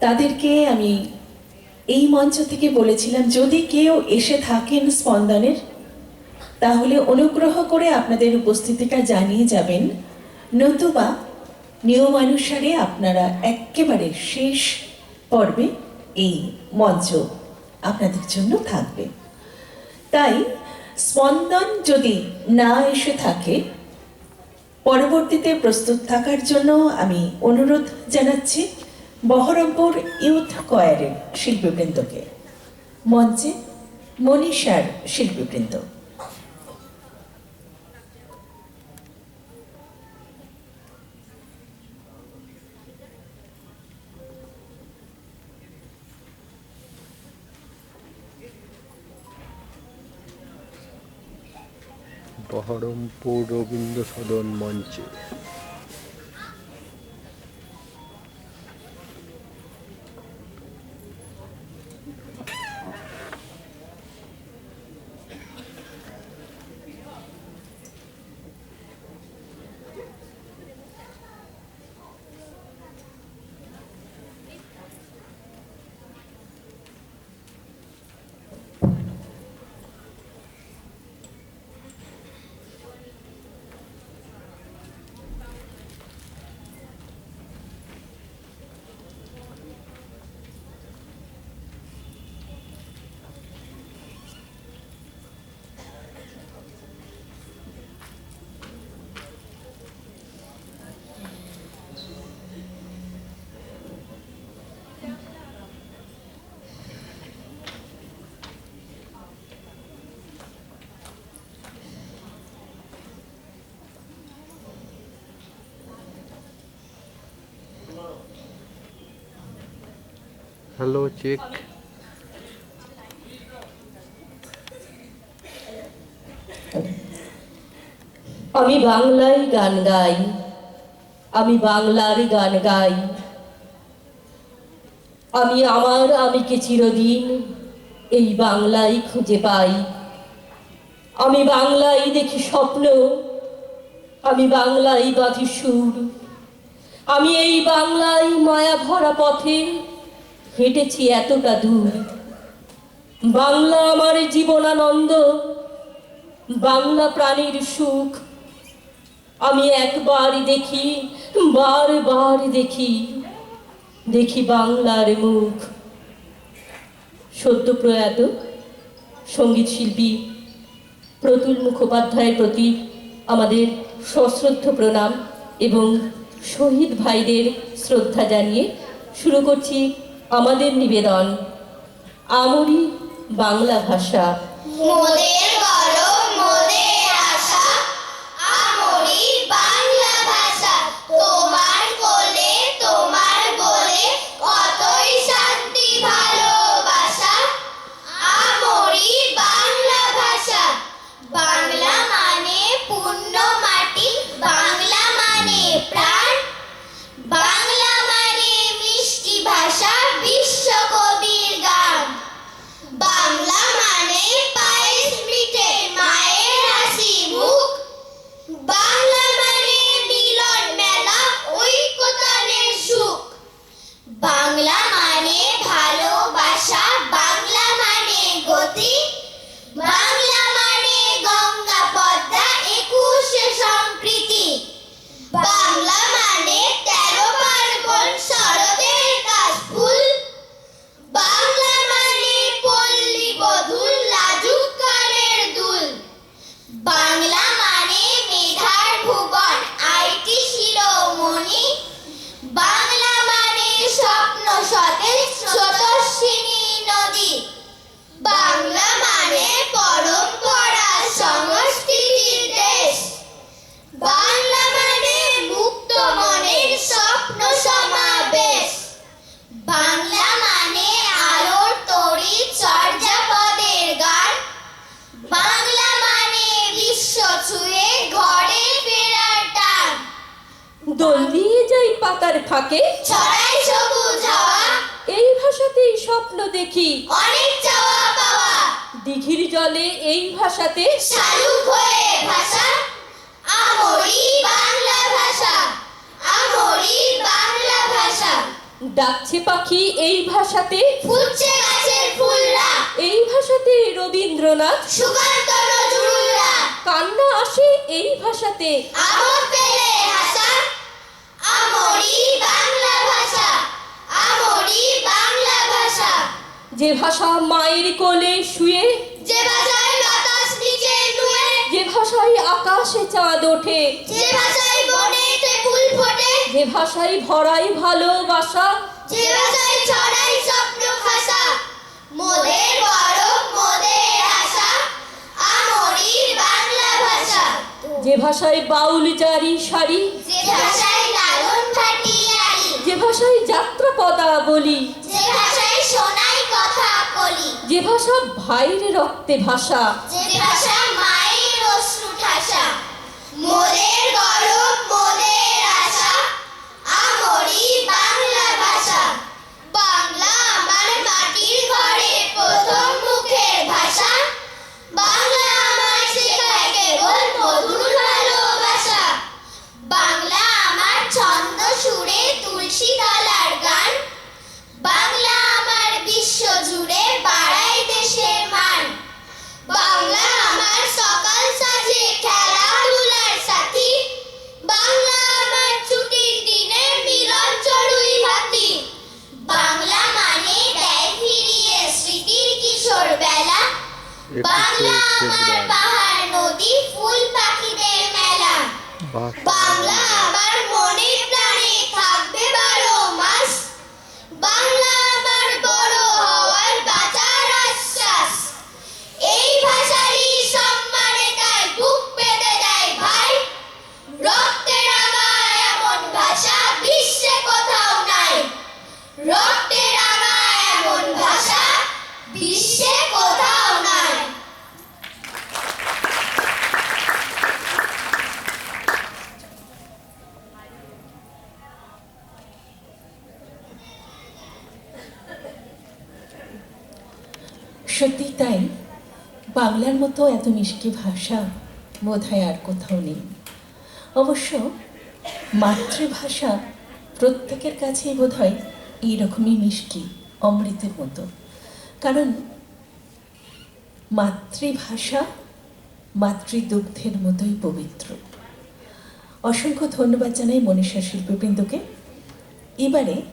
তাদেরকে আমি এই মঞ্চ থেকে বলেছিলাম, যদি কেউ এসে থাকেন স্পন্দনের, তাহলে অনুগ্রহ করে আপনাদের উপস্থিতিটা জানিয়ে যাবেন। নতুবা নিয়মানুসারে আপনারা একেবারে শেষ পর্বে এই মঞ্চ আপনাদের জন্য থাকবে। তাই স্পন্দন যদি না এসে থাকে, পরবর্তীতে প্রস্তুত থাকার জন্য আমি অনুরোধ জানাচ্ছি। বহরমপুর ইউথ কয়ারের শিল্পীবৃন্দকে। মঞ্চে মনীষার শিল্পীবৃন্দ। বহরমপুর রবীন্দ্র সদন মঞ্চে। হ্যালো চেক আমি বাংলায় গান গাই। আমি বাংলার গান গাই। আমি আমার আমিকে চিরদিন এই বাংলায় খুঁজে পাই। আমি বাংলায় দেখি স্বপ্ন। আমি বাংলায় বাঁধি সুর। আমি এই বাংলায় মায়া ভরা পথে হেঁটেছি এতটা দূর। বাংলা আমার জীবনানন্দ, বাংলা প্রাণীর সুখ। আমি একবার দেখি, বারবার দেখি দেখি বাংলার মুখ। সদ্য প্রয়াত সংগীত শিল্পী প্রতুল মুখোপাধ্যায়ের প্রতি আমাদের সশ্রদ্ধ প্রণাম এবং শহীদ ভাইদের শ্রদ্ধা জানিয়ে শুরু করছি আমাদের নিবেদন। আমরি বাংলা ভাষা। দোল দিয়ে যাই পাতার ফাঁকে। ছড়াই সবুজ হাওয়া। এই ভাষাতেই স্বপ্ন দেখি। অনেক চাওয়া পাওয়া। দিঘির জলে এই ভাষাতে। শালুক হয়ে ভাষা। আমরি বাংলা ভাষা। আমরি বাংলা ভাষা। ডাকছে পাখি এই ভাষাতে। ফুটছে গাছের ফুলরা। এই ভাষাতে রবীন্দ্রনাথ। সুকান্ত নজরুলরা। কান্না আসে এই ভাষাতে। আমর পেলে হাসা আমরি বাংলা ভাষা আমরি বাংলা ভাষা যে ভাষা মায়ের কোলে শুয়ে যে ভাষায় বাতাস নিচে নুয়ে যে ভাষায় আকাশে চাঁদ ওঠে যে ভাষায় বনেতে ফুল ফোটে যে ভাষায় ভরাই ভালোবাসা যে ভাষায় ছড়াই স্বপ্ন ভাষা মোদের গরব মোদের আশা আমরি বাংলা ভাষা। যে ভাষায় বাউল জারি সারি যে ভাষায় লালন ভাটিয়ারি যে ভাষায় যাত্রা পদা বলি ভাষা ভাইয়ের রক্তে ভাষা যে ভাষা মায়ের অশ্রু ঠাসা মোদের গরব মোদের আশা আমরি বাংলা ভাষা বাংলা আমার মাটির ঘরে প্রথম মুখের ভাষা বাংলা আমার শেখায় কেবল মধুর ভালোবাসা বাংলা আমার ছন্দ সুরে তুলসী তলার গান বাংলা আমার বিশ্ব জুড়ে বাড়াই দেশের মান বাংলা আমার সকাল সাজে খেলাধুলার সাথী বাংলা আমার ছুটির দিনে মিলন চড়ুই হাতি বাংলা মানে দেয় ফিরিয়ে স্মৃতির কিশোর বেলা বাংলা একুশে ফেব্রুয়ারি। বাংলা আমার মনে সত্যি তাই? বাংলার মতো এত মিষ্টি ভাষা বোধহয় আর কোথাও নেই। অবশ্য মাতৃভাষা প্রত্যেকের কাছেই বোধহয় এইরকমই মিষ্টি, অমৃতের মতো। কারণ মাতৃভাষা মাতৃদুগ্ধের মতোই পবিত্র। অসংখ্য ধন্যবাদ জানাই মনীষা শিল্পীবৃন্দকে। এবারে